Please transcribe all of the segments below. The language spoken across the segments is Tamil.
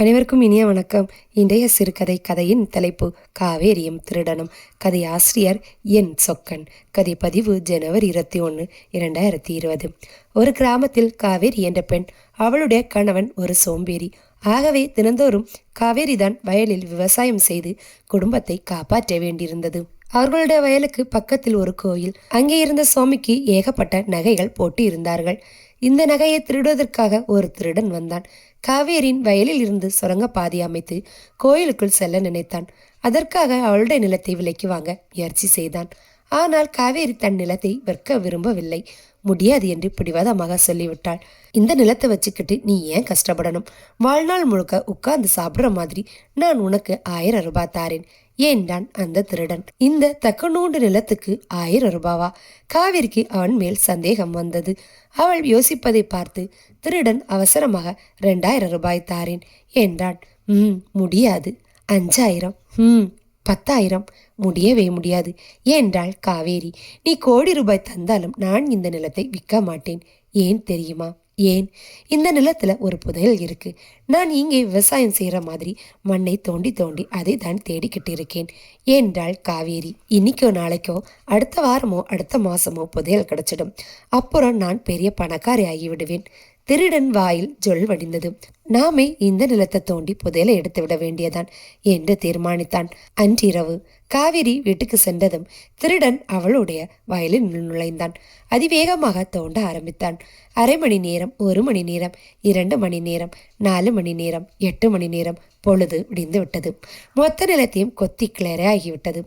அனைவருக்கும் இனிய வணக்கம். இன்றைய சிறுகதை கதையின் தலைப்பு காவேரியும் திருடனும். கதை ஆசிரியர் என் சொக்கன். கதை பதிவு ஜனவரி இருபத்தி ஒன்று இரண்டாயிரத்தி இருபது. ஒரு கிராமத்தில் காவேரி என்ற பெண் அவளுடைய கணவன் ஒரு சோம்பேறி. ஆகவே தினந்தோறும் காவேரி தான் வயலில் விவசாயம் செய்து குடும்பத்தை காப்பாற்ற வேண்டியிருந்தது. அவர்களுடைய வயலுக்கு பக்கத்தில் ஒரு கோயில் அங்கே இருந்த சுவாமிக்கு ஏகப்பட்ட நகைகள் போட்டு இருந்தார்கள் இந்த நகையை திருடுவதற்காக ஒரு திருடன் வந்தான். காவேரியின் வயலில் இருந்து சுரங்க பாதை அமைத்து கோயிலுக்குள் செல்ல நினைத்தான். அதற்காக அவளுடைய நிலத்தை விலைக்கு வாங்க முயற்சி செய்தான். ஆனால் காவேரி தன் நிலத்தை விற்க விரும்பவில்லை. முடியாது என்று பிடிவாதமாக சொல்லிவிட்டாள். இந்த நிலத்தை வச்சுக்கிட்டு நீ ஏன் கஷ்டப்படணும்? வாழ்நாள் முழுக்க உட்கார்ந்து சாப்பிட்ற மாதிரி நான் உனக்கு ஆயிரம் ரூபாய் தாரேன். என்றான் அந்த திருடன்? இந்த தக்கநூண்டு நிலத்துக்கு ஆயிரம் ரூபாவா? காவிரிக்கு அவன் மேல் சந்தேகம் வந்தது. அவள் யோசிப்பதை பார்த்து திருடன் அவசரமாக ரெண்டாயிரம் ரூபாய் தாரேன் என்றான் ம் முடியாது. அஞ்சாயிரம். ம் பத்தாயிரம். முடியவே முடியாது என்றாள் காவேரி. நீ கோடி ரூபாய் தந்தாலும் நான் இந்த நிலத்தை விற்க மாட்டேன். ஏன் தெரியுமா? ஏன்? இந்த நிலத்தில் ஒரு புதையல் இருக்குது நான் இங்கே விவசாயம் செய்கிற மாதிரி மண்ணை தோண்டி தோண்டி அதை தான் தேடிக்கிட்டு இருக்கேன். என்றாள் காவேரி இன்னைக்கோ நாளைக்கோ அடுத்த வாரமோ அடுத்த மாதமோ புதையல் கிடச்சிடும். அப்புறம் நான் பெரிய பணக்காரி ஆகிவிடுவேன். திருடன் வாயில் ஜொல் வடிந்தது. நாமே இந்த நிலத்தை தோண்டி புதையலை எடுத்து விட வேண்டியதான் என்று தீர்மானித்தான். அன்றிரவு காவிரி வீட்டுக்கு சென்றதும் திருடன் அவளுடைய வயலில் நுழைந்தான். அதிவேகமாக தோண்ட ஆரம்பித்தான். அரை மணி நேரம் ஒரு மணி நேரம் இரண்டு மணி நேரம் நாலு மணி நேரம் எட்டு மணி நேரம் பொழுது விடிந்து விட்டது மொத்த நிலத்தையும் கொத்தி கிளற ஆகிவிட்டது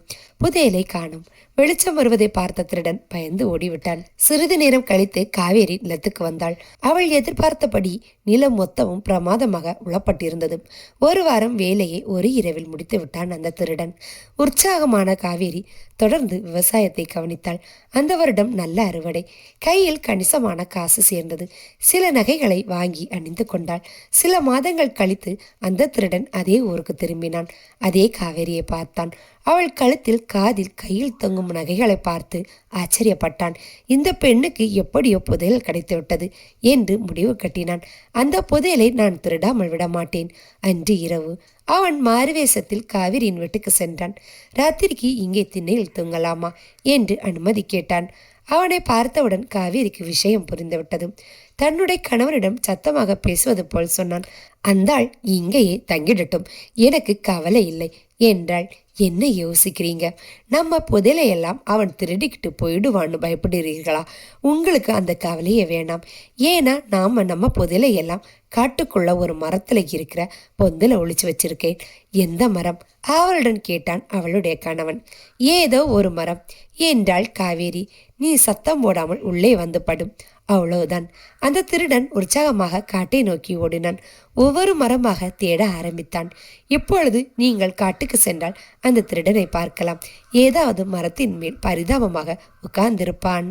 புதையலை காணும் வெளிச்சம் வருவதை பார்த்த திருடன் பயந்து ஓடிவிட்டான் சிறிது நேரம் கழித்து காவேரி நிலத்துக்கு வந்தாள். அவள் எதிர்பார்த்தபடி நிலம் மொத்தமும் பிரமாதமாக உளப்பட்டிருந்தது. ஒரு வாரம் வேலையை ஒரு இரவில் முடித்து விட்டான் அந்த திருடன். உற்சாகமான காவேரி தொடர்ந்து விவசாயத்தை கவனித்தாள். அந்த வருடம் நல்ல அறுவடை. கையில் கணிசமான காசு சேர்ந்தது. சில நகைகளை வாங்கி அணிந்து கொண்டாள். சில மாதங்கள் கழித்து அந்த திருடன் அதே ஊருக்கு திரும்பினான். அதே காவேரியை பார்த்தான். அவள் கழுத்தில் காதில் கையில் தொங்கும் நகைகளை பார்த்து ஆச்சரியப்பட்டான். இந்த பெண்ணுக்கு எப்படியோ புதையல் கிடைத்துவிட்டது என்று முடிவு கட்டினான். அந்த புதையலை நான் திருடாமல் விட மாட்டேன். அன்று இரவு அவன் மாறுவேஷத்தில் காவிரியின் வீட்டுக்கு சென்றான். ராத்திரிக்கு இங்கே திண்ணையில் தூங்கலாமா? என்று அனுமதி கேட்டான். அவனை பார்த்தவுடன் காவேரிக்கு விஷயம் புரிந்துவிட்டது. தன்னுடைய கணவனிடம் சத்தமாக பேசுவது போல் சொன்னான் அந்தாள் இங்கேயே தங்கிடட்டும் எனக்கு கவலை இல்லை. என்றாள் என்ன யோசிக்கிறீங்க? நம்ம புதையலையெல்லாம் அவன் திருடிக்கிட்டு போயிடுவான்னு பயப்படுறீர்களா உங்களுக்கு அந்த கவலையே வேணாம். ஏன்னா நாம நம்ம புதையலையெல்லாம் காட்டுக்குள்ள ஒரு மரத்தில் இருக்கிற பொந்தில் ஒழிச்சு வச்சிருக்கேன். எந்த மரம்? அவளுடன் கேட்டான் அவளுடைய கணவன். ஏதோ ஒரு மரம். என்றாள் காவேரி. நீ சத்தம் போடாமல் உள்ளே வந்து படும் அவ்வளவுதான். அந்த திருடன் உற்சாகமாக காட்டை நோக்கி ஓடினான். ஒவ்வொரு மரமாக தேட ஆரம்பித்தான். இப்பொழுது நீங்கள் காட்டுக்கு சென்றால் அந்த திருடனை பார்க்கலாம். ஏதாவது மரத்தின் மேல் பரிதாபமாக உட்கார்ந்திருப்பான்.